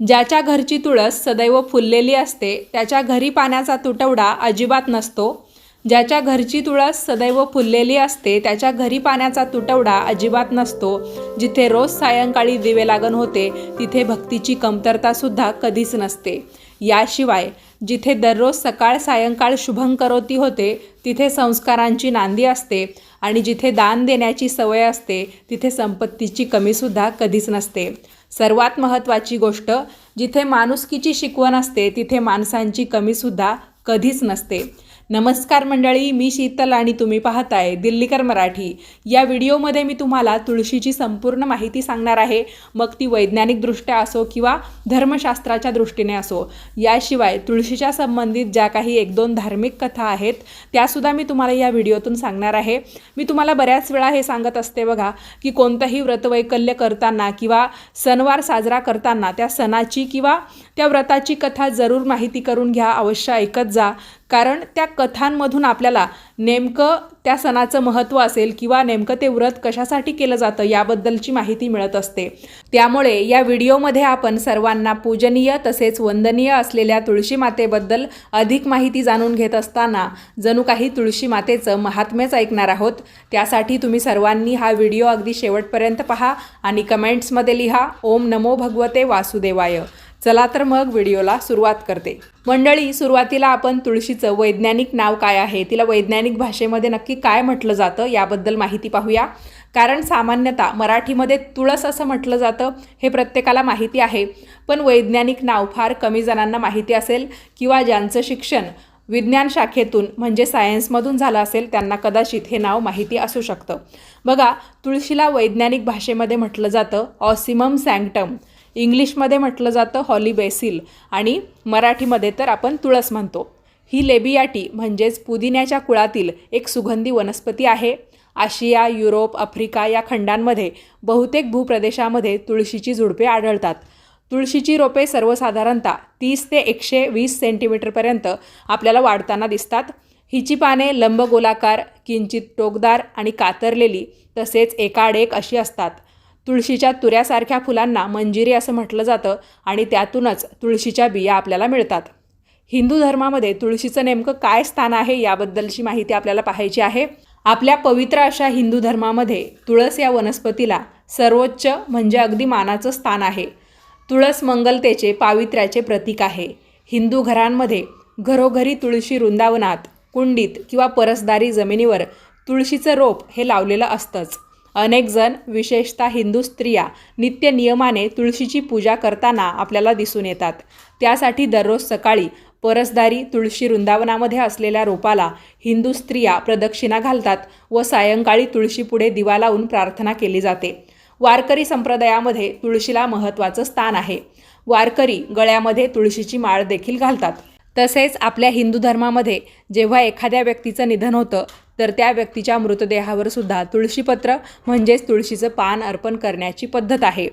ज्याच्या घरची तुळस सदैव फुललेली असते त्याच्या घरी पाण्याचा तुटवडा अजिबात नसतो. ज्याच्या घरची तुळस सदैव फुललेली असते त्याच्या घरी पाण्याचा तुटवडा अजिबात नसतो. जिथे रोज सायंकाळी दिवे लागण होते तिथे भक्तीची कमतरतासुद्धा कधीच नसते. याशिवाय जिथे दररोज सकाळ सायंकाळ शुभंकरोती होते तिथे संस्कारांची नांदी असते आणि जिथे दान देण्याची सवय असते तिथे संपत्तीची कमीसुद्धा कधीच नसते. सर्वात महत्त्वाची गोष्ट जिथे माणुसकीची शिकवण असते तिथे माणसांची कमीसुद्धा कधीच नसते. नमस्कार मंडळी मी शीतल आणि तुम्ही पाहताय दिल्लीकर मराठी. या व्हिडिओमध्ये मी तुम्हाला तुळशीची संपूर्ण माहिती सांगणार आहे. मग ती वैज्ञानिकदृष्ट्या असो किंवा धर्मशास्त्राच्या दृष्टीने असो. याशिवाय तुळशीच्या संबंधित ज्या काही एक दोन धार्मिक कथा आहेत त्यासुद्धा मी तुम्हाला या व्हिडिओतून सांगणार आहे. मी तुम्हाला बऱ्याच वेळा हे सांगत असते बघा की कोणतंही व्रतवैकल्य करताना किंवा सणवार साजरा करताना त्या सणाची किंवा त्या व्रताची कथा जरूर माहिती करून घ्या अवश्य ऐकत जा. कारण त्या कथांमधून आपल्याला नेमकं त्या सणाचं महत्त्व असेल किंवा नेमकं ते व्रत कशासाठी केलं जातं याबद्दलची माहिती मिळत असते. त्यामुळे या व्हिडिओमध्ये आपण सर्वांना पूजनीय तसेच वंदनीय असलेल्या तुळशी मातेबद्दल अधिक माहिती जाणून घेत असताना जणू काही तुळशी मातेचं महात्म्यच ऐकणार आहोत. त्यासाठी तुम्ही सर्वांनी हा व्हिडिओ अगदी शेवटपर्यंत पहा आणि कमेंट्समध्ये लिहा ओम नमो भगवते वासुदेवाय. चला तर मग व्हिडिओला सुरुवात करते. मंडळी सुरुवातीला आपण तुळशीचं वैज्ञानिक नाव काय आहे? तिला वैज्ञानिक भाषेमध्ये नक्की काय म्हटलं जातं याबद्दल माहिती पाहूया. कारण सामान्यतः मराठीमध्ये तुळस असं म्हटलं जातं हे प्रत्येकाला माहिती आहे. पण वैज्ञानिक नाव फार कमी जणांना माहिती असेल किंवा ज्यांचं शिक्षण विज्ञान शाखेतून म्हणजे सायन्समधून झालं असेल त्यांना कदाचित हे नाव माहिती असू शकतं. बघा तुळशीला वैज्ञानिक भाषेमध्ये म्हटलं जातं ऑसिमम सँक्टम इंग्लिशमध्ये म्हटलं जातं हॉली बेसिल आणि मराठीमध्ये तर आपण तुळस म्हणतो. ही लेबियाटी म्हणजेच पुदिन्याच्या कुळातील एक सुगंधी वनस्पती आहे. आशिया युरोप आफ्रिका या खंडांमध्ये बहुतेक भूप्रदेशामध्ये तुळशीची झुडपे आढळतात. तुळशीची रोपे सर्वसाधारणतः तीस ते एकशे वीस सेंटीमीटरपर्यंत आपल्याला वाढताना दिसतात. हिची पाने लंबगोलाकार किंचित टोकदार आणि कातरलेली तसेच एकाडेक अशी असतात. तुळशीच्या तुऱ्यासारख्या फुलांना मंजिरी असं म्हटलं जातं आणि त्यातूनच तुळशीच्या बिया आपल्याला मिळतात. हिंदू धर्मामध्ये तुळशीचं नेमकं काय स्थान आहे याबद्दलची माहिती आपल्याला पाहायची आहे. आपल्या पवित्र अशा हिंदू धर्मामध्ये तुळस या वनस्पतीला सर्वोच्च म्हणजे अगदी मानाचं स्थान आहे. तुळस मंगलतेचे पावित्र्याचे प्रतीक आहे. हिंदू घरांमध्ये घरोघरी तुळशी वृंदावनात कुंडीत किंवा परसदारी जमिनीवर तुळशीचं रोप हे लावलेलं असतंच. अनेकजण विशेषतः हिंदू स्त्रिया नित्य नियमाने तुळशीची पूजा करताना आपल्याला दिसून येतात. त्यासाठी दररोज सकाळी परसदारी तुळशी वृंदावनामध्ये असलेल्या रोपाला हिंदू स्त्रिया प्रदक्षिणा घालतात व सायंकाळी तुळशीपुढे दिवा लावून प्रार्थना केली जाते. वारकरी संप्रदायामध्ये तुळशीला महत्त्वाचं स्थान आहे. वारकरी गळ्यामध्ये तुळशीची माळ देखील घालतात. तसेच आपल्या हिंदू धर्मामध्ये जेव्हा एखाद्या व्यक्तीचं निधन होतं तर त्या व्यक्तीच्या मृतदेहावर सुद्धा तुळशीपत्र म्हणजेच तुळशीचं पान अर्पण करण्याची पद्धत आहे.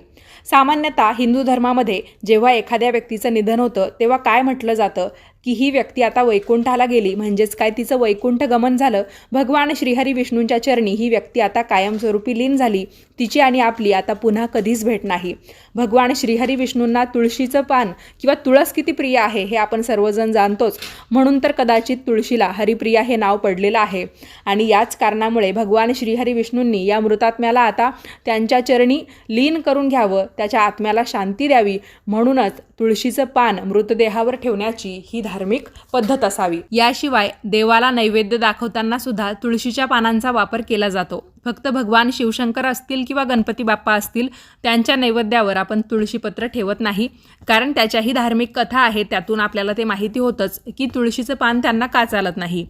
सामान्यतः हिंदू धर्मामध्ये जेव्हा एखाद्या व्यक्तीचं निधन होतं तेव्हा काय म्हटलं जातं? की ही व्यक्ती आता वैकुंठाला गेली. म्हणजेच काय तिचं वैकुंठ गमन झालं. भगवान श्रीहरी विष्णूंच्या चरणी ही व्यक्ती आता कायमस्वरूपी लीन झाली. तिची आणि आपली आता पुन्हा कधीच भेट नाही. भगवान श्रीहरी विष्णूंना तुळशीचं पान किंवा तुळस किती प्रिय आहे हे आपण सर्वजण जाणतोच. म्हणून तर कदाचित तुळशीला हरिप्रिया हे नाव पडलेलं आहे. आणि याच कारणामुळे भगवान श्रीहरी विष्णूंनी या मृतात्म्याला आता त्यांच्या चरणी लीन करून घ्यावं त्याच्या आत्म्याला शांती द्यावी. म्हणूनच तुळशीचं पान मृतदेहावर ठेवण्याची ही धार्मिक पद्धत असावी. याशिवाय देवाला नैवेद्य दाखवताना सुद्धा तुळशीच्या पानांचा वापर केला जातो. फक्त भगवान शिवशंकर असतील किंवा गणपती बाप्पा असतील त्यांच्या नैवेद्यावर आपण तुळशीपत्र ठेवत नाही. कारण त्याच्याही धार्मिक कथा आहेत त्यातून आपल्याला ते माहिती होतंच की तुळशीचं पान त्यांना का चालत नाही.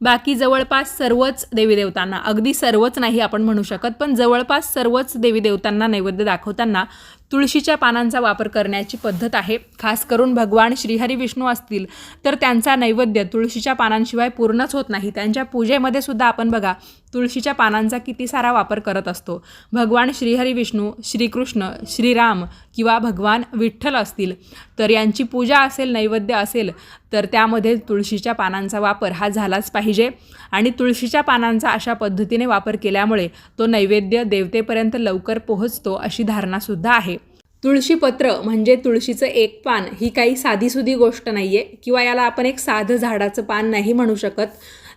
बाकी जवळपास सर्वच देवी देवतांना अगदी सर्वच नाही आपण म्हणू शकत पण जवळपास सर्वच देवी देवतांना नैवेद्य दाखवताना तुळशीच्या पानांचा वापर करण्याची पद्धत आहे. खास करून भगवान श्रीहरी विष्णू असतील तर त्यांचा नैवेद्य तुळशीच्या पानांशिवाय पूर्णच होत नाही. त्यांच्या पूजेमध्ये सुद्धा आपण बघा तुळशीच्या पानांचा किती सारा वापर करत असतो. भगवान श्रीहरी विष्णू श्रीकृष्ण श्रीराम किंवा भगवान विठ्ठल असतील तर यांची पूजा असेल नैवेद्य असेल तर त्यामध्ये तुळशीच्या पानांचा वापर हा झालाच पाहिजे. आणि तुळशीच्या पानांचा अशा पद्धतीने वापर केल्यामुळे तो नैवेद्य देवतेपर्यंत लवकर पोहोचतो अशी धारणासुद्धा आहे. तुळशीपत्र म्हणजे तुळशीचं एक पान ही काही साधीसुधी गोष्ट नाही आहे किंवा याला आपण एक साधं झाडाचं पान नाही म्हणू शकत.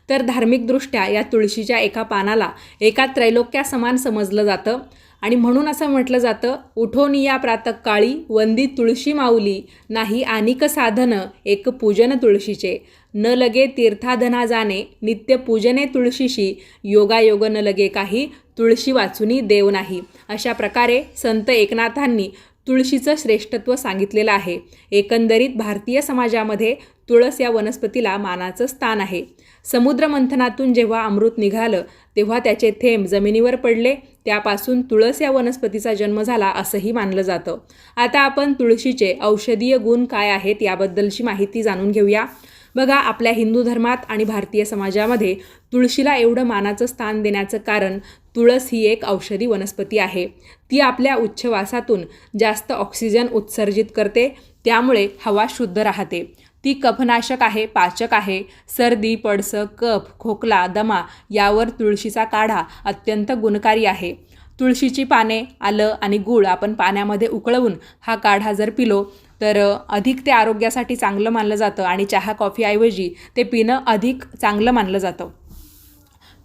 तर धार्मिकदृष्ट्या या तुळशीच्या एका पानाला एका त्रैलोक्यासमान समजलं जातं. आणि म्हणून असं म्हटलं जातं उठोनी या प्रातकाळी वंदी तुळशी माऊली नाही आनिक साधन एक पूजन तुळशीचे. न लगे तीर्थाधना जाणे नित्य पूजने तुळशीशी योगायोग न लगे काही तुळशी वाचुनी देव नाही. अशा प्रकारे संत एकनाथांनी तुळशीचं श्रेष्ठत्व सांगितलेलं आहे. एकंदरीत भारतीय समाजामध्ये तुळस या वनस्पतीला मानाचं स्थान आहे. समुद्रमंथनातून जेव्हा अमृत निघालं तेव्हा त्याचे थेंब जमिनीवर पडले. त्यापासून तुळस या वनस्पतीचा जन्म झाला असंही मानलं जातं. आता आपण तुळशीचे औषधीय गुण काय आहेत याबद्दलची माहिती जाणून घेऊया. बघा आपल्या हिंदू धर्मात आणि भारतीय समाजामध्ये तुळशीला एवढं मानाचं स्थान देण्याचं कारण तुळस ही एक औषधी वनस्पती आहे. ती आपल्या उच्छवासातून जास्त ऑक्सिजन उत्सर्जित करते त्यामुळे हवा शुद्ध राहते. ती कफनाशक आहे पाचक आहे. सर्दी पडसं कफ खोकला दमा यावर तुळशीचा काढा अत्यंत गुणकारी आहे. तुळशीची पाने आलं आणि गूळ आपण पाण्यामध्ये उकळवून हा काढा जर पिलो तर अधिक ते आरोग्यासाठी चांगलं मानलं जातं आणि चहा कॉफीऐवजी ते पिणं अधिक चांगलं मानलं जातं.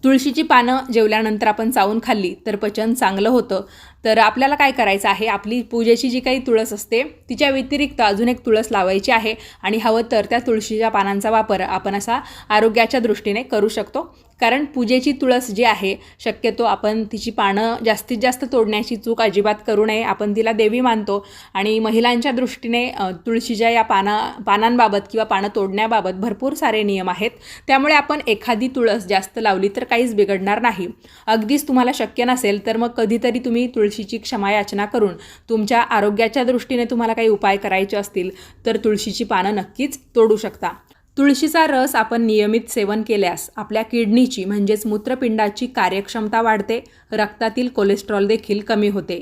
तुळशीची पानं जेवल्यानंतर आपण चावून खाल्ली तर पचन चांगलं होतं. तर आपल्याला काय करायचं आहे? आपली पूजेची जी काही तुळस असते तिच्या व्यतिरिक्त अजून एक तुळस लावायची आहे आणि हवं तर त्या तुळशीच्या पानांचा वापर आपण असा आरोग्याच्या दृष्टीने करू शकतो. कारण पूजेची तुळस जी आहे शक्यतो आपण तिची पानं जास्तीत जास्त तोडण्याची चूक अजिबात करू नये. आपण तिला देवी मानतो आणि महिलांच्या दृष्टीने तुळशीच्या या पाना पानांबाबत किंवा पानं तोडण्याबाबत भरपूर सारे नियम आहेत. त्यामुळे आपण एखादी तुळस जास्त लावली तर काहीच बिघडणार नाही. अगदीच तुम्हाला शक्य नसेल तर मग कधीतरी तुम्ही तुळशी तुळशीची क्षमा याचना करून तुमच्या आरोग्याच्या दृष्टीने तुम्हाला काही उपाय करायचे असतील तर तुळशीची पानं नक्कीच तोडू शकता. तुळशीचा रस आपण नियमित सेवन केल्यास आपल्या किडनीची म्हणजेच मूत्रपिंडाची कार्यक्षमता वाढते रक्तातील कोलेस्ट्रॉल देखील कमी होते.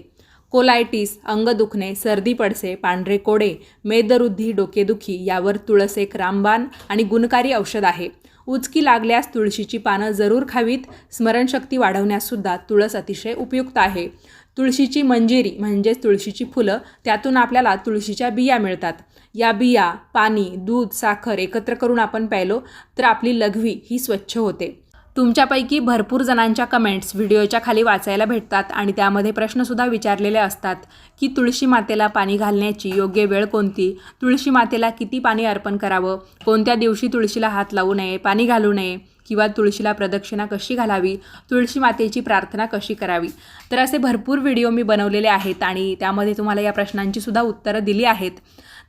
कोलायटिस अंग दुखणे सर्दी पडसे पांढरे कोडे मेदरुद्धी डोकेदुखी यावर तुळस एक रामबाण आणि गुणकारी औषध आहे. उचकी लागल्यास तुळशीची पानं जरूर खावीत. स्मरणशक्ती वाढवण्याससुद्धा तुळस अतिशय उपयुक्त आहे. तुळशीची मंजिरी म्हणजेच तुळशीची फुलं त्यातून आपल्याला तुळशीच्या बिया मिळतात. या बिया पाणी दूध साखर एकत्र करून आपण प्यायलो तर आपली लघवी ही स्वच्छ होते. तुमच्यापैकी भरपूर जणांच्या कमेंट्स व्हिडिओच्या खाली वाचायला भेटतात आणि त्यामध्ये प्रश्नसुद्धा विचारलेले असतात की तुळशी मातेला पाणी घालण्याची योग्य वेळ कोणती? तुळशी मातेला किती पाणी अर्पण करावं? कोणत्या दिवशी तुळशीला हात लावू नये? पाणी घालू नये? किंवा तुळशीला प्रदक्षिणा कशी घालावी तुळशी मातेची प्रार्थना कशी करावी? तर असे भरपूर व्हिडिओ मी बनवलेले आहेत आणि त्यामध्ये तुम्हाला या प्रश्नांची सुद्धा उत्तरं दिली आहेत.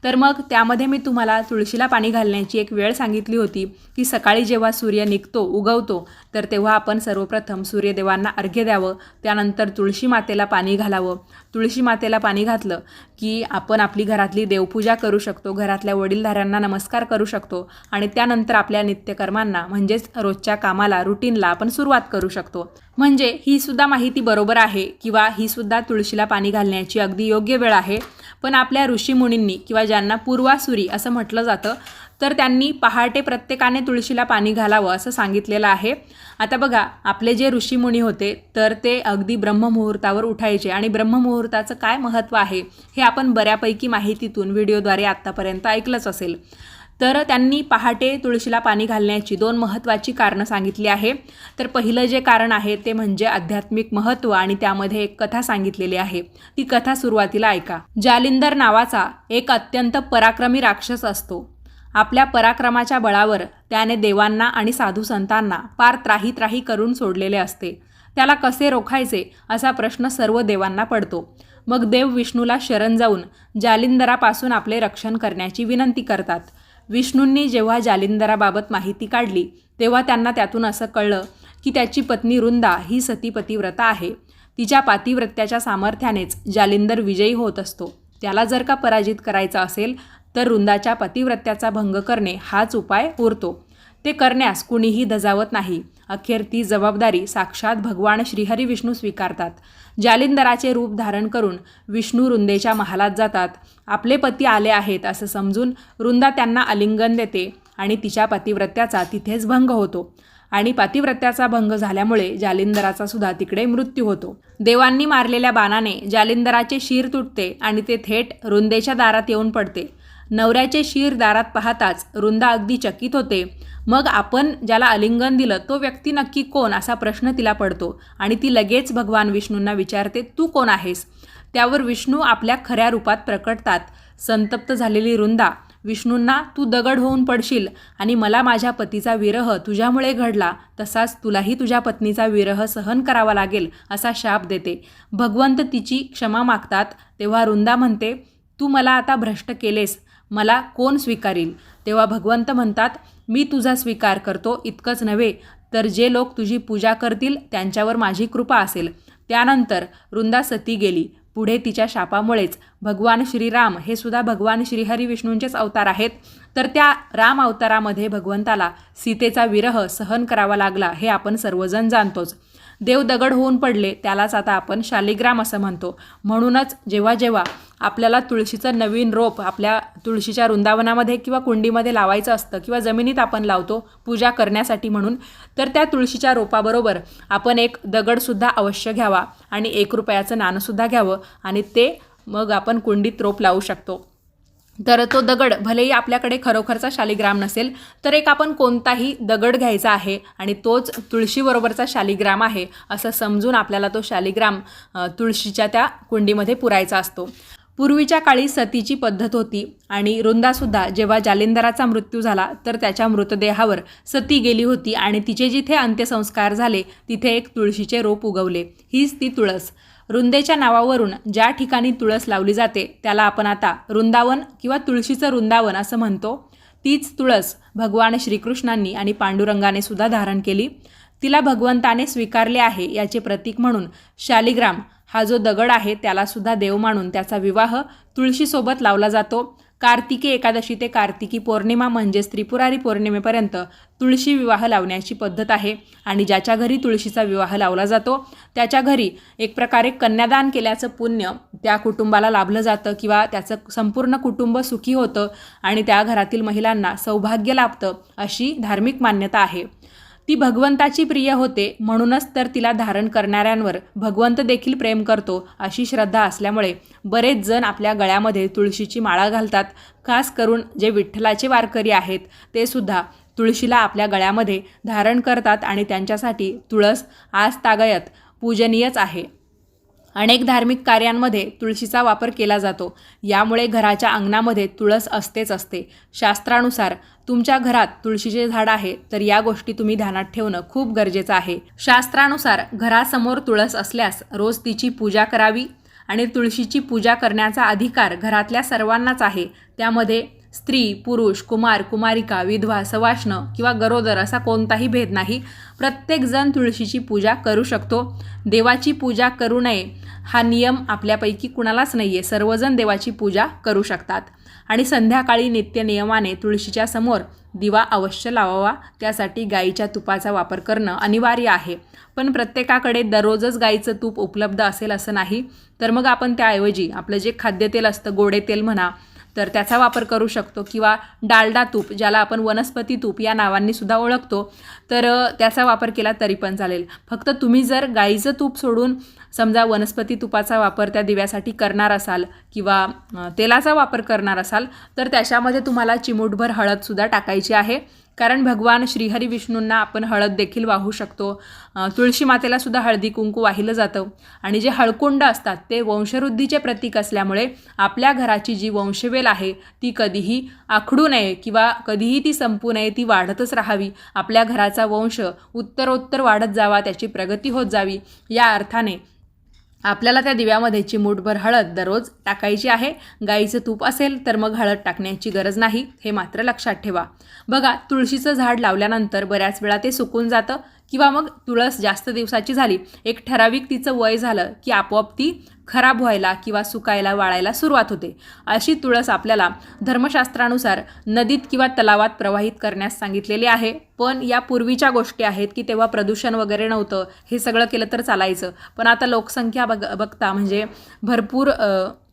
तर मग त्यामध्ये मी तुम्हाला तुळशीला पाणी घालण्याची एक वेळ सांगितली होती की सकाळी जेव्हा सूर्य निघतो उगवतो तर तेव्हा आपण सर्वप्रथम सूर्यदेवांना अर्घ्य द्यावं त्यानंतर तुळशी मातेला पाणी घालावं. तुळशी मातेला पाणी घातलं की आपण आपली घरातली देवपूजा करू शकतो घरातल्या वडीलधाऱ्यांना नमस्कार करू शकतो आणि त्यानंतर आपल्या नित्यकर्मांना म्हणजेच रोजच्या कामाला रुटीनला आपण सुरुवात करू शकतो. म्हणजे ही सुद्धा माहिती बरोबर आहे किंवा ही सुद्धा तुळशीला पाणी घालण्याची अगदी योग्य वेळ आहे. पण आपल्या ऋषीमुनींनी किंवा ज्यांना पूर्वासुरी असं म्हटलं जातं तर त्यांनी पहाटे प्रत्येकाने तुळशीला पाणी घालावं असं सांगितलेलं आहे. आता बघा आपले जे ऋषीमुनी होते तर ते अगदी ब्रह्ममुहूर्तावर उठायचे. आणि ब्रह्ममुहूर्ताचं काय महत्त्व आहे हे आपण बऱ्यापैकी माहितीतून व्हिडिओद्वारे आत्तापर्यंत ऐकलंच असेल. तर त्यांनी पहाटे तुळशीला पाणी घालण्याची दोन महत्त्वाची कारणं सांगितली आहे. तर पहिलं जे कारण आहे ते म्हणजे आध्यात्मिक महत्त्व आणि त्यामध्ये एक कथा सांगितलेली आहे. ती कथा सुरुवातीला ऐका. जालिंदर नावाचा एक अत्यंत पराक्रमी राक्षस असतो. आपल्या पराक्रमाच्या बळावर त्याने देवांना आणि साधू संतांना पार त्राही त्राही करून सोडलेले असते. त्याला कसे रोखायचे असा प्रश्न सर्व देवांना पडतो. मग देव विष्णूला शरण जाऊन जालिंदरापासून आपले रक्षण करण्याची विनंती करतात. विष्णूंनी जेव्हा जालिंदराबाबत माहिती काढली तेव्हा त्यांना त्यातून असं कळलं की त्याची पत्नी वृंदा ही सतीपतिव्रता आहे. तिच्या पातिव्रत्याच्या सामर्थ्यानेच जालिंदर विजयी होत असतो. त्याला जर का पराजित करायचा असेल तर वृंदाच्या पतिव्रत्याचा भंग करणे हाच उपाय उरतो. ते करण्यास कुणीही धजावत नाही. अखेर ती जबाबदारी साक्षात भगवान श्रीहरी विष्णू स्वीकारतात. जालिंदराचे रूप धारण करून विष्णू रुंदेच्या महालात जातात. आपले पती आले आहेत असं समजून रुंदा त्यांना आलिंगन देते आणि तिच्या पतिव्रत्याचा तिथेच भंग होतो. आणि पातिव्रत्याचा भंग झाल्यामुळे जालिंदराचा सुद्धा तिकडे मृत्यू होतो. देवांनी मारलेल्या बाणाने जालिंदराचे शिर तुटते आणि ते थेट रुंदेच्या दारात येऊन पडते. नवऱ्याचे शिर दारात पाहताच रुंदा अगदी चकित होते. मग आपण ज्याला आलिंगन दिलं तो व्यक्ती नक्की कोण असा प्रश्न तिला पडतो आणि ती लगेच भगवान विष्णूंना विचारते तू कोण आहेस? त्यावर विष्णू आपल्या खऱ्या रूपात प्रकटतात. संतप्त झालेली रुंदा विष्णूंना तू दगड होऊन पडशील आणि मला माझ्या पतीचा विरह तुझ्यामुळे घडला तसाच तुलाही तुझ्या पत्नीचा विरह सहन करावा लागेल असा शाप देते. भगवंत तिची क्षमा मागतात. तेव्हा रुंदा म्हणते तू मला आता भ्रष्ट केलेस मला कोण स्वीकारील? तेव्हा भगवंत म्हणतात मी तुझा स्वीकार करतो इतकंच नव्हे तर जे लोक तुझी पूजा करतील त्यांच्यावर माझी कृपा असेल. त्यानंतर वृंदा सती गेली. पुढे तिच्या शापामुळेच भगवान श्रीराम हे सुद्धा भगवान श्रीहरी विष्णूंचेच अवतार आहेत. तर त्या राम अवतारामध्ये भगवंताला सीतेचा विरह सहन करावा लागला हे आपण सर्वजण जाणतोच. देव दगड होऊन पडले त्यालाच आता आपण शालिग्राम असं म्हणतो. म्हणूनच जेव्हा जेव्हा आपल्याला तुळशीचं नवीन रोप आपल्या तुळशीच्या वृंदावनामध्ये किंवा कुंडीमध्ये लावायचं असतं किंवा जमिनीत आपण लावतो पूजा करण्यासाठी म्हणून तर त्या तुळशीच्या रोपाबरोबर आपण एक दगडसुद्धा अवश्य घ्यावा आणि एक रुपयाचं नाणंसुद्धा घ्यावं आणि ते मग आपण कुंडीत रोप लावू शकतो. तर तो दगड भलेही आपल्याकडे खरोखरचा शालिग्राम नसेल तर एक आपण कोणताही दगड घ्यायचा आहे आणि तोच तुळशीबरोबरचा शालिग्राम आहे असं समजून आपल्याला तो शालिग्राम तुळशीच्या त्या कुंडीमध्ये पुरायचा असतो. पूर्वीच्या काळी सतीची पद्धत होती आणि रुंदासुद्धा जेव्हा जालिंदराचा मृत्यू झाला तर त्याच्या मृतदेहावर सती गेली होती आणि तिचे जिथे अंत्यसंस्कार झाले तिथे एक तुळशीचे रोप उगवले. हीच ती तुळस. रुंदेच्या नावावरून ज्या ठिकाणी तुळस लावली जाते त्याला आपण आता वृंदावन किंवा तुळशीचं वृंदावन असं म्हणतो. तीच तुळस भगवान श्रीकृष्णांनी आणि पांडुरंगाने सुद्धा धारण केली. तिला भगवंताने स्वीकारले आहे याचे प्रतीक म्हणून शालिग्राम हा जो दगड आहे त्यालासुद्धा देव मानून त्याचा विवाह तुळशीसोबत लावला जातो. कार्तिकी एकादशी ते कार्तिकी पौर्णिमा म्हणजेच त्रिपुरारी पौर्णिमेपर्यंत तुळशी विवाह लावण्याची पद्धत आहे आणि ज्याच्या घरी तुळशीचा विवाह लावला जातो त्याच्या घरी एक प्रकारे कन्यादान केल्याचं पुण्य त्या कुटुंबाला लाभलं जातं किंवा त्याचं संपूर्ण कुटुंब सुखी होतं आणि त्या घरातील महिलांना सौभाग्य लाभतं अशी धार्मिक मान्यता आहे. ती भगवंताची प्रिय होते म्हणूनच तर तिला धारण करणाऱ्यांवर भगवंत देखील प्रेम करतो अशी श्रद्धा असल्यामुळे बरेच जण आपल्या गळ्यामध्ये तुळशीची माळा घालतात. खास करून जे विठ्ठलाचे वारकरी आहेत ते सुद्धा तुळशीला आपल्या गळ्यामध्ये धारण करतात आणि त्यांच्यासाठी तुळस आज तागयत पूजनीयच आहे. अनेक धार्मिक कार्यांमध्ये तुळशीचा वापर केला जातो. यामुळे घराच्या अंगणामध्ये तुळस असतेच असते. शास्त्रानुसार तुमच्या घरात तुळशीचे झाड आहे तर या गोष्टी तुम्ही ध्यानात ठेवणं खूप गरजेचं आहे. शास्त्रानुसार घरासमोर तुळस असल्यास रोज तिची पूजा करावी आणि तुळशीची पूजा करण्याचा अधिकार घरातल्या सर्वांनाच आहे. त्यामध्ये स्त्री पुरुष कुमार कुमारिका विधवा सवाष्ण किंवा गरोदर असा कोणताही भेद नाही. प्रत्येकजण तुळशीची पूजा करू शकतो. देवाची पूजा करू नये हा नियम आपल्यापैकी कुणालाच नाही आहे सर्वजण देवाची पूजा करू शकतात. आणि संध्याकाळी नित्यनियमाने तुळशीच्या समोर दिवा अवश्य लावावा. त्यासाठी गाईच्या तुपाचा वापर करणं अनिवार्य आहे. पण प्रत्येकाकडे दररोजच गाईचं तूप उपलब्ध असेल असं नाही तर मग आपण त्याऐवजी आपलं जे खाद्यतेल असतं गोडे तेल म्हणा तर त्याचा वापर करू शकतो. किंवा डालडा तूप ज्याला आपण वनस्पती तूप या नावांनी सुद्धा ओळखतो तर त्याचा वापर केला तरी पण चालेल. फक्त तुम्ही जर गाईचं तूप सोडून समजा वनस्पती तुपाचा वापर त्या दिव्यासाठी करणार असाल किंवा तेलाचा वापर करणार असाल तर त्याच्यामध्ये तुम्हाला चिमूटभर हळदसुद्धा टाकायची आहे. कारण भगवान श्रीहरी विष्णूंना आपण हळद देखील वाहू शकतो. तुळशी मातेला सुद्धा हळदी कुंकू वाहिलं जातं. आणि जे हळकुंड असतात ते वंशवृद्धीचे प्रतीक असल्यामुळे आपल्या घराची जी वंशवेल आहे ती कधीही आखडू नये किंवा कधीही ती संपू नये ती वाढतच राहावी. आपल्या घराचा वंश उत्तरोत्तर वाढत जावा त्याची प्रगती होत जावी. या अर्थाने आपल्याला त्या दिव्यामध्ये चिमूटभर हळद दररोज टाकायची आहे. गाईचं तूप असेल तर मग हळद टाकण्याची गरज नाही हे मात्र लक्षात ठेवा. बघा तुळशीचं झाड लावल्यानंतर बऱ्याच वेळा ते सुकून जातं. किंवा मग तुळस जास्त दिवसाची झाली एक ठराविक तिचं वय झालं की आपोआप ती खराब व्हायला किंवा सुकायला वाळायला सुरुवात होते. अशी तुळस आपल्याला धर्मशास्त्रानुसार नदीत किंवा तलावात प्रवाहित करण्यास सांगितलेली आहे. पण या पूर्वीच्या गोष्टी आहेत की तेव्हा प्रदूषण वगैरे नव्हतं हे सगळं केलं तर चालायचं. पण आता लोकसंख्या बघ बघता म्हणजे भरपूर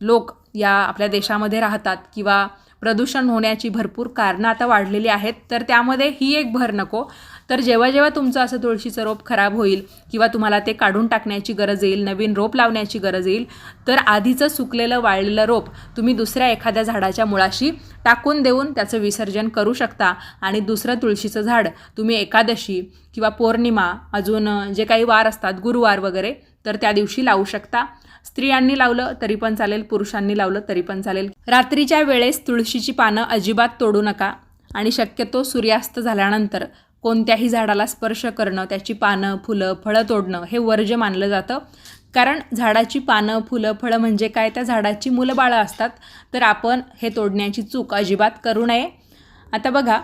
लोक या आपल्या देशामध्ये राहतात किंवा प्रदूषण होण्याची भरपूर कारणं आता वाढलेली आहेत. तर त्यामध्ये ही एक भर नको. तर जेव्हा जेव्हा तुमचं असं तुळशीचं रोप खराब होईल किंवा तुम्हाला ते काढून टाकण्याची गरज येईल नवीन रोप लावण्याची गरज येईल तर आधीचं सुकलेलं वाळलेलं रोप तुम्ही दुसऱ्या एखाद्या झाडाच्या मुळाशी टाकून देऊन त्याचं विसर्जन करू शकता. आणि दुसरं तुळशीचं झाड तुम्ही एकादशी किंवा पौर्णिमा अजून जे काही वार असतात गुरुवार वगैरे तर त्या दिवशी लावू शकता. स्त्रियांनी लावलं तरी पण चालेल पुरुषांनी लावलं तरी पण चालेल. रात्रीच्या वेळेस तुळशीची पानं अजिबात तोडू नका. आणि शक्यतो सूर्यास्त झाल्यानंतर कोणत्याही झाडाला स्पर्श करणं त्याची पानं फुलं फळं तोडणं हे वर्ज्य मानलं जातं. कारण झाडाची पानं फुलं फळं म्हणजे काय? त्या झाडाची मुलं बाळं असतात. तर आपण हे तोडण्याची चूक अजिबात करू नये. आता बघा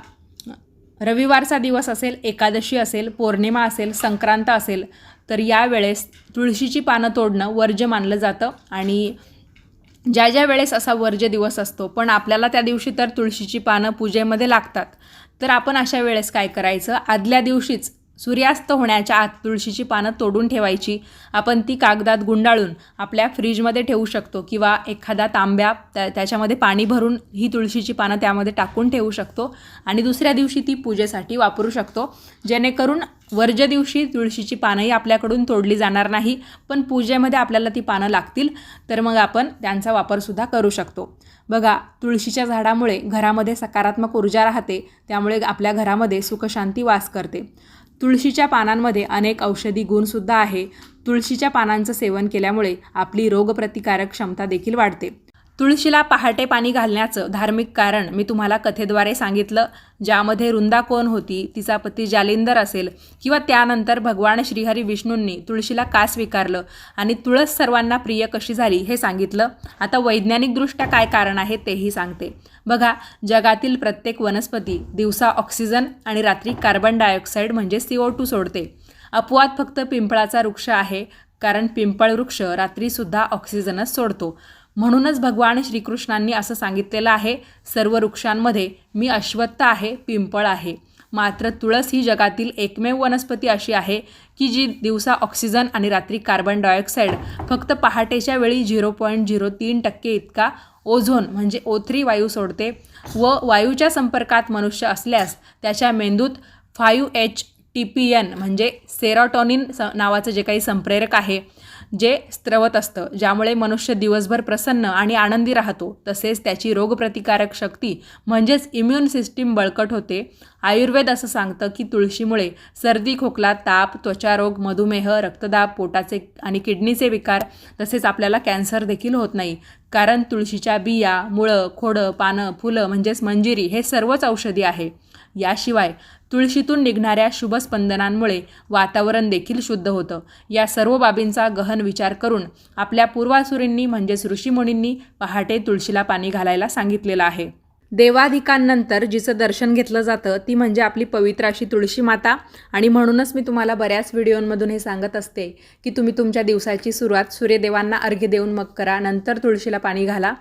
रविवारचा दिवस असेल एकादशी असेल पौर्णिमा असेल संक्रांत असेल तर यावेळेस तुळशीची पानं तोडणं वर्ज्य मानलं जातं. आणि ज्या ज्या वेळेस असा वर्ज्य दिवस असतो पण आपल्याला त्या दिवशी तर तुळशीची पानं पूजेमध्ये लागतात. तर आपण अशा वेळेस काय करायचं? आदल्या दिवशीच सूर्यास्त होण्याच्या आत तुळशीची पानं तोडून ठेवायची. आपण ती कागदात गुंडाळून आपल्या फ्रीजमध्ये ठेवू शकतो किंवा एखादा तांब्या त्या त्याच्यामध्ये पाणी भरून ही तुळशीची पानं त्यामध्ये टाकून ठेवू शकतो आणि दुसऱ्या दिवशी ती पूजेसाठी वापरू शकतो. जेणेकरून वर्ज्य दिवशी तुळशीची पानंही आपल्याकडून तोडली जाणार नाही पण पूजेमध्ये आपल्याला ती पानं लागतील तर मग आपण त्यांचा वापरसुद्धा करू शकतो. बघा तुळशीच्या झाडामुळे घरामध्ये सकारात्मक ऊर्जा राहते त्यामुळे आपल्या घरामध्ये सुखशांती वास करते. तुळशीच्या पानांमध्ये अनेक औषधी गुणसुद्धा आहे. तुळशीच्या पानांचं सेवन केल्यामुळे आपली रोगप्रतिकारक क्षमता देखील वाढते. तुळशीला पहाटे पाणी घालण्याचं धार्मिक कारण मी तुम्हाला कथेद्वारे सांगितलं ज्यामध्ये रुंदा कोण होती तिचा पती जालिंदर असेल किंवा त्यानंतर भगवान श्रीहरी विष्णूंनी तुळशीला का स्वीकारलं आणि तुळस सर्वांना प्रिय कशी झाली हे सांगितलं. आता वैज्ञानिकदृष्ट्या काय कारण आहे तेही सांगते. बघा जगातील प्रत्येक वनस्पती दिवसा ऑक्सिजन आणि रात्री कार्बन डायऑक्साईड म्हणजे सी ओ टू सोडते. अपवाद फक्त पिंपळाचा वृक्ष आहे कारण पिंपळ वृक्ष रात्रीसुद्धा ऑक्सिजनच सोडतो. म्हणूनच भगवान श्रीकृष्णांनी असं सांगितलेलं आहे सर्व वृक्षांमध्ये मी अश्वत्थ आहे पिंपळ आहे. मात्र तुळस ही जगातील एकमेव वनस्पती अशी आहे की जी दिवसा ऑक्सिजन आणि रात्री कार्बन डायऑक्साईड फक्त पहाटेच्या वेळी झिरो पॉईंट झिरो तीन टक्के इतका ओझोन म्हणजे ओथ्री वायू सोडते व वायूच्या संपर्कात मनुष्य असल्यास त्याच्या मेंदूत five H T P N म्हणजे सेरोटॉनिन स नावाचं जे काही संप्रेरक आहे जे स्त्रवत असतं ज्यामुळे मनुष्य दिवसभर प्रसन्न आणि आनंदी राहतो तसेच त्याची रोगप्रतिकारक शक्ती म्हणजेच इम्युन सिस्टीम बळकट होते. आयुर्वेद असं सांगतं की तुळशीमुळे सर्दी खोकला ताप त्वचारोग मधुमेह रक्तदाब पोटाचे आणि किडनीचे विकार तसेच आपल्याला कॅन्सर देखील होत नाही. कारण तुळशीच्या बिया मुळं खोडं पानं फुलं म्हणजेच मंजिरी हे सर्वच औषधी आहे. याशिवाय तुळशीतून निघणाऱ्या शुभस्पंदनांमुळे वातावरण देखील शुद्ध होतं. या सर्व बाबींचा गहन विचार करून आपल्या पूर्वासुरींनी म्हणजेच ऋषीमुनींनी पहाटे तुळशीला पाणी घालायला सांगितलेलं आहे. देवाधिकांनंतर जिचं दर्शन घेतलं जातं ती म्हणजे आपली पवित्र अशी तुळशी माता. आणि म्हणूनच मी तुम्हाला बऱ्याच व्हिडिओंमधून हे सांगत असते की तुम्ही तुमच्या दिवसाची सुरुवात सूर्यदेवांना अर्घ्य देऊन मग करा नंतर तुळशीला पाणी घाला.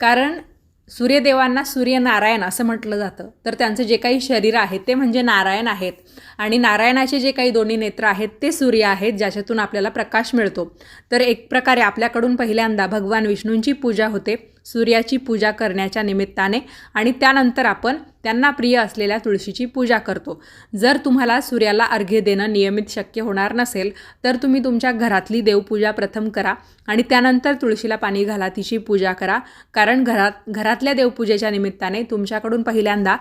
कारण सूर्यदेवांना सूर्यनारायण असं म्हटलं जातं. तर त्यांचं जे काही शरीर आहे ते म्हणजे नारायण आहेत. आणि नारायणाचे जे काही दोन्ही नेत्र आहेत ते सूर्य आहेत ज्याच्यातून आपल्याला प्रकाश मिळतो. तर एक प्रकारे आपल्याकडून पहिल्यांदा भगवान विष्णूंची पूजा होते. सूर्याची पूजा करण्याच्या निमित्ताने आणि त्यानंतर आपण त्यांना प्रिय असलेल्या तुळशीची पूजा करतो. जर तुम्हाला सूर्याला अर्घ्य देणं नियमित शक्य होणार नसेल तर तुम्ही तुमच्या घरातली देवपूजा प्रथम करा आणि त्यानंतर तुळशीला पाणी घाला तिची पूजा करा. कारण घरात घरातल्या देवपूजेच्या निमित्ताने तुमच्याकडून पहिल्यांदा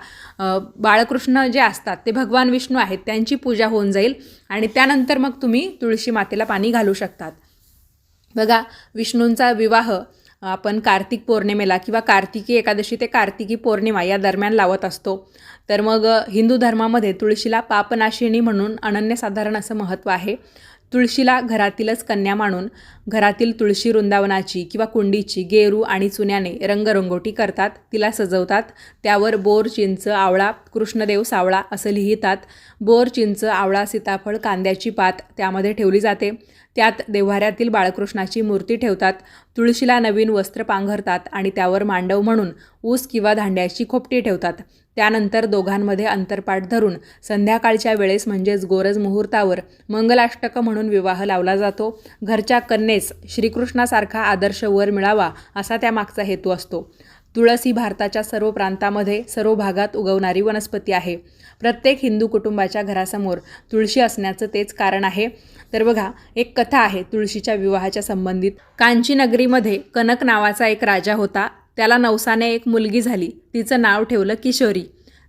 बाळकृष्ण जे असतात ते भगवान विष्णू आहेत त्यांची पूजा होऊन जाईल आणि त्यानंतर मग तुम्ही तुळशी मातेला पाणी घालू शकतात. बघा विष्णूंचा विवाह आपण कार्तिक पौर्णिमेला किंवा कार्तिकी एकादशी ते कार्तिकी पौर्णिमा या दरम्यान लावत असतो. तर मग हिंदू धर्मामध्ये तुळशीला पापनाशिनी म्हणून अनन्यसाधारण असं महत्त्व आहे. तुळशीला घरातीलच कन्या मानून घरातील तुळशी वृंदावनाची किंवा कुंडीची गेरू आणि चुन्याने रंगरंगोटी करतात तिला सजवतात. त्यावर बोर चिंच आवळा कृष्णदेव सावळा असं लिहितात. बोर चिंच आवळा सीताफळ कांद्याची पात त्यामध्ये ठेवली जाते. त्यात देव्हाऱ्यातील बाळकृष्णाची मूर्ती ठेवतात तुळशीला नवीन वस्त्र पांघरतात आणि त्यावर मांडव म्हणून ऊस किंवा धांड्याची खोपटी ठेवतात. त्यानंतर दोघांमध्ये अंतरपाठ धरून संध्याकाळच्या वेळेस म्हणजेच गोरज मुहूर्तावर मंगलाष्टक म्हणून विवाह लावला जातो. घरच्या कन्येस श्रीकृष्णासारखा आदर्श वर मिळावा असा त्यामागचा हेतू असतो. तुळस ही भारताच्या सर्व प्रांतामध्ये सर्व भागात उगवणारी वनस्पती आहे. प्रत्येक हिंदू कुटुंबाच्या घरासमोर तुळशी असण्याचं तेच कारण आहे. तर बघा एक कथा आहे तुळशीच्या विवाहाच्या संबंधित. कांची नगरीमध्ये कनक नावाचा एक राजा होता. त्याला नवसाने एक मुलगी झाली. तिचं नाव ठेवलं किशोरी.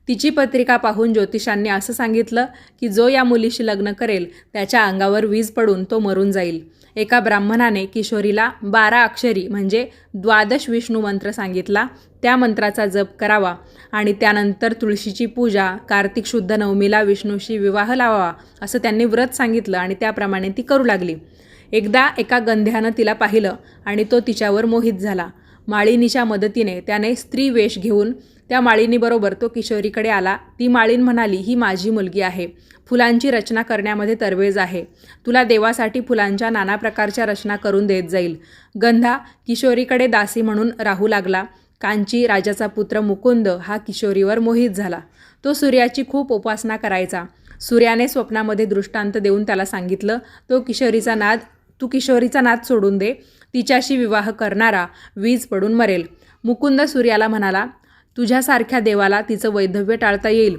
तिची पत्रिका पाहून ज्योतिषांनी असं सांगितलं की जो या मुलीशी लग्न करेल त्याच्या अंगावर वीज पडून तो मरून जाईल. एका ब्राह्मणाने किशोरीला बारा अक्षरी म्हणजे द्वादश विष्णू मंत्र सांगितला. त्या मंत्राचा जप करावा आणि त्यानंतर तुळशीची पूजा कार्तिक शुद्ध नवमीला विष्णूशी विवाह लावावा असं त्यांनी व्रत सांगितलं आणि त्याप्रमाणे ती करू लागली. एकदा एका गंध्यानं तिला पाहिलं आणि तो तिच्यावर मोहित झाला. माळिनीच्या मदतीने त्याने स्त्री वेश घेऊन त्या माळिनीबरोबर तो किशोरीकडे आला. ती माळीन म्हणाली ही माझी मुलगी आहे. फुलांची रचना करण्यामध्ये तरवेज आहे. तुला देवासाठी फुलांच्या नाना प्रकारच्या रचना करून देत जाईल. गंधा किशोरीकडे दासी म्हणून राहू लागला. कांची राजाचा पुत्र मुकुंद हा किशोरीवर मोहित झाला. तो सूर्याची खूप उपासना करायचा. सूर्याने स्वप्नामध्ये दृष्टांत देऊन त्याला सांगितलं तो किशोरीचा नाद तू किशोरीचा नाद सोडून दे. तिच्याशी विवाह करणारा वीज पडून मरेल. मुकुंद सूर्याला म्हणाला तुझ्यासारख्या देवाला तिचं वैधव्य टाळता येईल.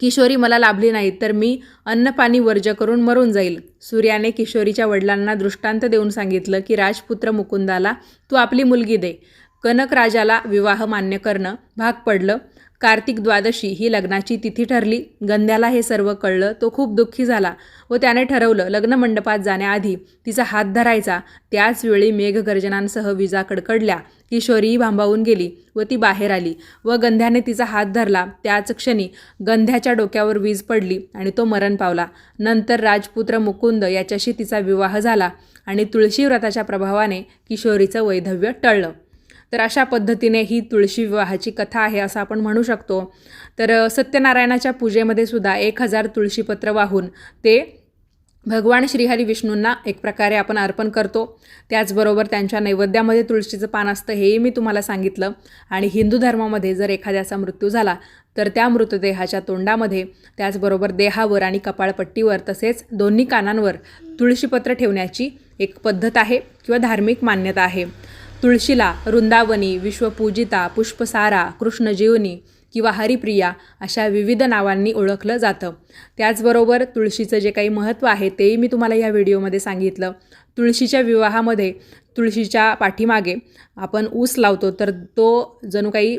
किशोरी मला लाभली नाही तर मी अन्नपाणी वर्ज करून मरून जाईल. सूर्याने किशोरीच्या वडिलांना दृष्टांत देऊन सांगितलं की राजपुत्र मुकुंदाला तू आपली मुलगी दे. कनक राजाला विवाह मान्य करणं भाग पडलं. कार्तिक द्वादशी ही लग्नाची तिथी ठरली. गंध्याला हे सर्व कळलं तो खूप दुःखी झाला व त्याने ठरवलं लग्न मंडपात जाण्याआधी तिचा हात धरायचा. त्याच वेळी मेघगर्जनांसह विजा कडकडल्या. किशोरीही भांबावून गेली व ती बाहेर आली व गंध्याने तिचा हात धरला. त्याच क्षणी गंध्याच्या डोक्यावर वीज पडली आणि तो मरण पावला. नंतर राजपुत्र मुकुंद याच्याशी तिचा विवाह झाला आणि तुळशी व्रताच्या प्रभावाने किशोरीचं वैधव्य टळलं. तर अशा पद्धतीने ही तुळशी विवाहाची कथा आहे असं आपण म्हणू शकतो. तर सत्यनारायणाच्या पूजेमध्ये सुद्धा एक हजार तुळशीपत्र वाहून ते भगवान श्रीहरी विष्णूंना एक प्रकारे आपण अर्पण करतो. त्याचबरोबर त्यांच्या नैवेद्यामध्ये तुळशीचं पान असतं हेही मी तुम्हाला सांगितलं. आणि हिंदू धर्मामध्ये जर एखाद्याचा मृत्यू झाला तर त्या मृतदेहाच्या तोंडामध्ये त्याचबरोबर देहावर आणि कपाळपट्टीवर तसेच दोन्ही कानांवर तुळशीपत्र ठेवण्याची एक पद्धत आहे किंवा धार्मिक मान्यता आहे. तुळशीला वृंदावनी विश्वपूजिता पुष्पसारा कृष्णजीवनी किंवा हरिप्रिया अशा विविध नावांनी ओळखलं जातं. त्याचबरोबर तुळशीचं जे काही महत्त्व आहे तेही मी तुम्हाला या व्हिडिओमध्ये सांगितलं. तुळशीच्या विवाहामध्ये तुळशीच्या पाठीमागे आपण ऊस लावतो तर तो जणू काही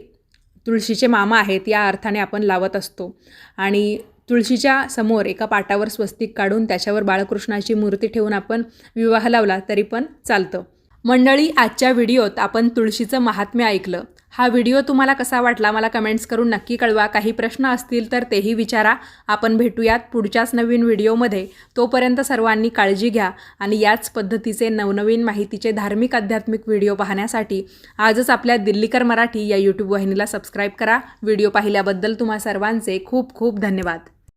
तुळशीचे मामा आहेत या अर्थाने आपण लावत असतो. आणि तुळशीच्या समोर एका पाटावर स्वस्तिक काढून त्याच्यावर बाळकृष्णाची मूर्ती ठेवून आपण विवाह लावला तरी पण चालतं. मंडळी आजच्या व्हिडिओत आपण तुळशीचं महात्म्य ऐकलं. हा व्हिडिओ तुम्हाला कसा वाटला मला कमेंट्स करून नक्की कळवा. काही प्रश्न असतील तर तेही विचारा. आपण भेटूयात पुढच्याच नवीन व्हिडिओमध्ये. तोपर्यंत सर्वांनी काळजी घ्या आणि याच पद्धतीचे नवनवीन माहितीचे धार्मिक आध्यात्मिक व्हिडिओ पाहण्यासाठी आजच आपल्या दिल्लीकर मराठी या यूट्यूब वाहिनीला सबस्क्राईब करा. व्हिडिओ पाहिल्याबद्दल तुम्हा सर्वांचे खूप खूप धन्यवाद.